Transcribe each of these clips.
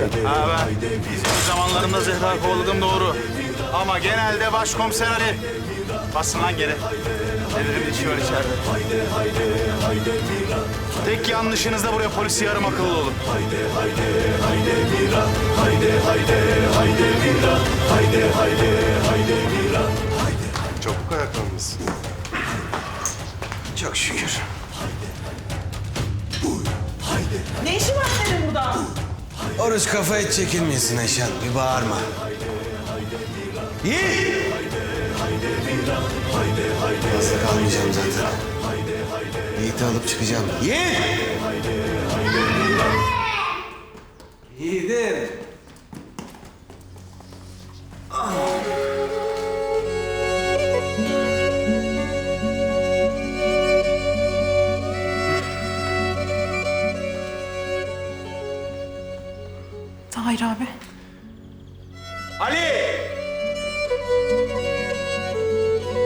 Sen? Ha ben bir zamanlarımda Zehra kovaladım doğru. Ama genelde başkomiser Ali. Basın lan geri. Devrim içiyor içeride. Tek yanlışınız da buraya polisi yarım akıllı olun. Çabuk ayaklanmışsın. Çok şükür. Oruç kafa et çekilmeyesin Eşan. Bir bağırma. Yiğit! Fazla kalmayacağım zaten. Yiğit'i alıp çıkacağım. Yiğit! Yiğidim. Tahir abi.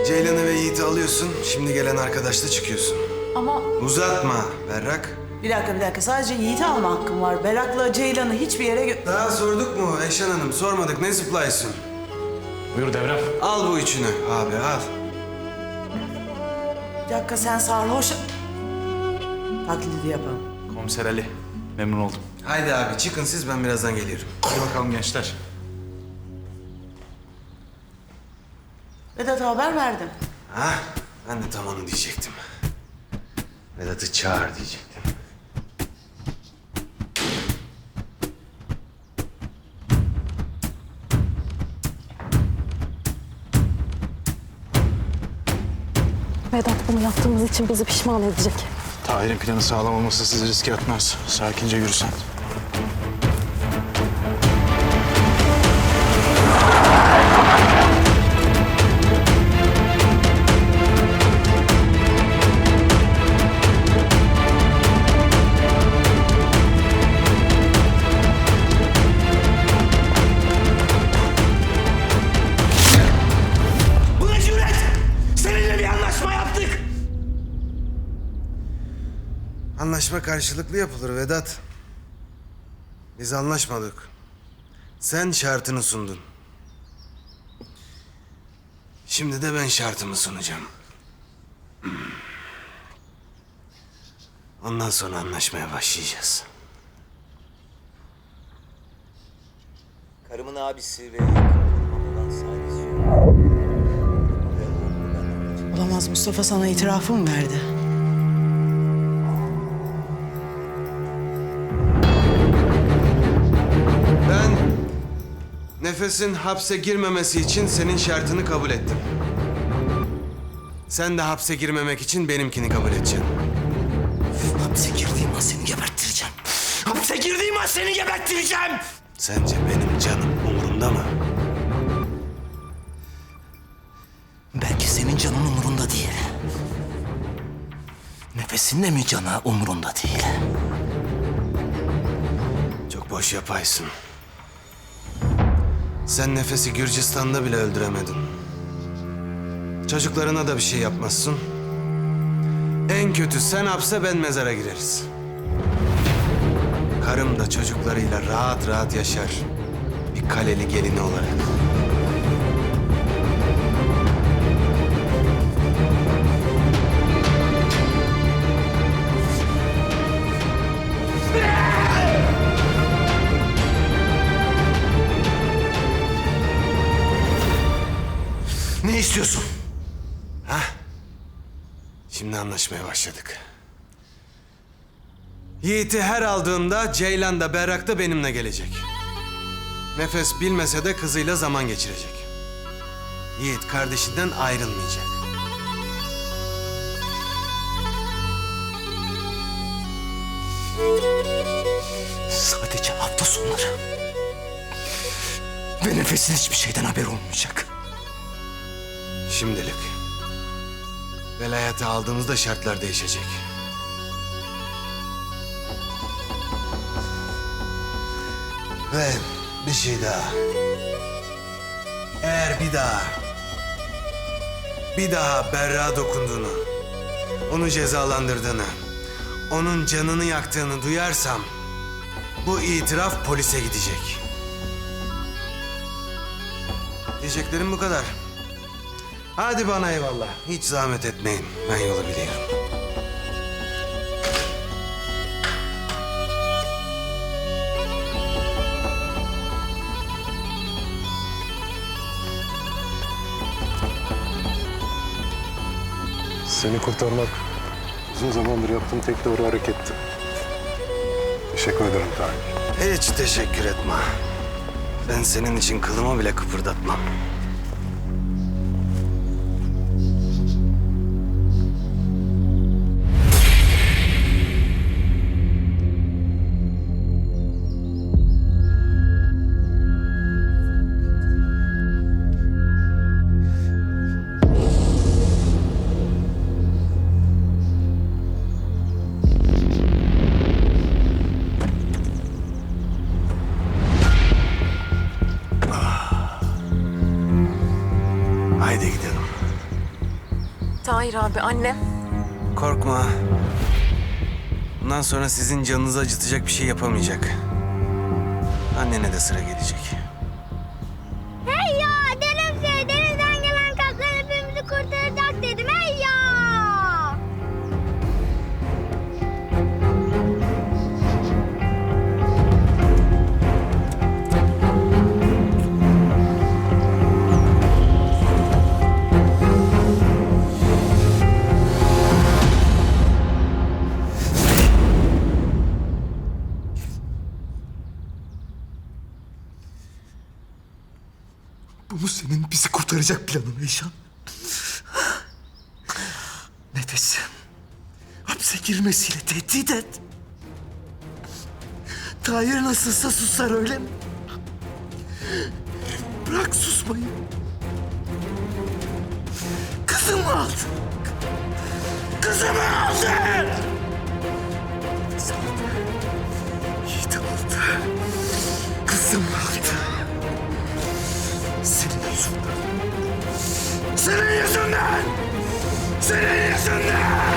Ceylan'ı ve Yiğit'i alıyorsun. Şimdi gelen arkadaşla çıkıyorsun. Ama Uzatma Berrak. Bir dakika bir dakika sadece Yiğit'i alma hakkım var. Berak'la Ceylan'ı hiçbir yere gö- Daha sorduk mu Eşan Hanım? Sormadık. Ne zıplaysın? Buyur Devrem. Al bu üçünü abi al. Bir dakika sen sarhoş... Taklidi yapalım. Komiser Ali. Memnun oldum. Haydi abi çıkın siz ben birazdan geliyorum. Hadi bakalım gençler. Vedat haber verdim. Ha, ben de tam onu diyecektim. Vedat'ı çağır diyecektim. Vedat bunu yaptığımız için bizi pişman edecek. Tahir'in planı sağlam olmasa sizi riske atmaz. Sakince yürüsen. Anlaşma karşılıklı yapılır Vedat. Biz anlaşmadık. Sen şartını sundun. Şimdi de ben şartımı sunacağım. Ondan sonra anlaşmaya başlayacağız. Karımın abisi ve. Olamaz Mustafa sana itirafı mı verdi? Nefesin hapse girmemesi için senin şartını kabul ettim. Sen de hapse girmemek için benimkini kabul edeceksin. Hapse girdiğim an seni geberttireceğim. Hapse girdiğim an seni geberttireceğim. Sence benim canım umurumda mı? Belki senin canın umurunda değil. Nefesinle mi canı umurunda değil? Çok boş yapaysın. Sen nefesi Gürcistan'da bile öldüremedin. Çocuklarına da bir şey yapmazsın. En kötü sen hapse ben mezara gireriz. Karım da çocuklarıyla rahat rahat yaşar. Bir kaleli gelini olarak. İstiyorsun? Şimdi anlaşmaya başladık. Yiğit'i her aldığımda Ceylan da Berrak da benimle gelecek. Nefes bilmese de kızıyla zaman geçirecek. Yiğit kardeşinden ayrılmayacak. Sadece hafta sonları. Ve nefesin hiçbir şeyden haber olmayacak. Şimdilik. Velayeti aldığımızda şartlar değişecek. Ve bir şey daha. Eğer bir daha, bir daha Berra dokunduğunu, onu cezalandırdığını, onun canını yaktığını duyarsam Bu itiraf polise gidecek. Diyeceklerim bu kadar. Hadi bana eyvallah. Hiç zahmet etmeyin. Ben yolu biliyorum. Seni kurtarmak uzun zamandır yaptığım tek doğru hareketti. Teşekkür ederim Tahir. Hiç teşekkür etme. Ben senin için kılımı bile kıpırdatmam. Tahir abi annem. Korkma. Bundan sonra sizin canınızı acıtacak bir şey yapamayacak. Annene de sıra gelecek. Senin bizi kurtaracak planın Eyşan? Nefes. Hapse girmesiyle tehdit et. Tahir nasılsa susar öyle mi? Bırak susmayı. Kızımı aldın. Kızımı aldın. Sana da, Senin yüzünden! Senin yüzünden!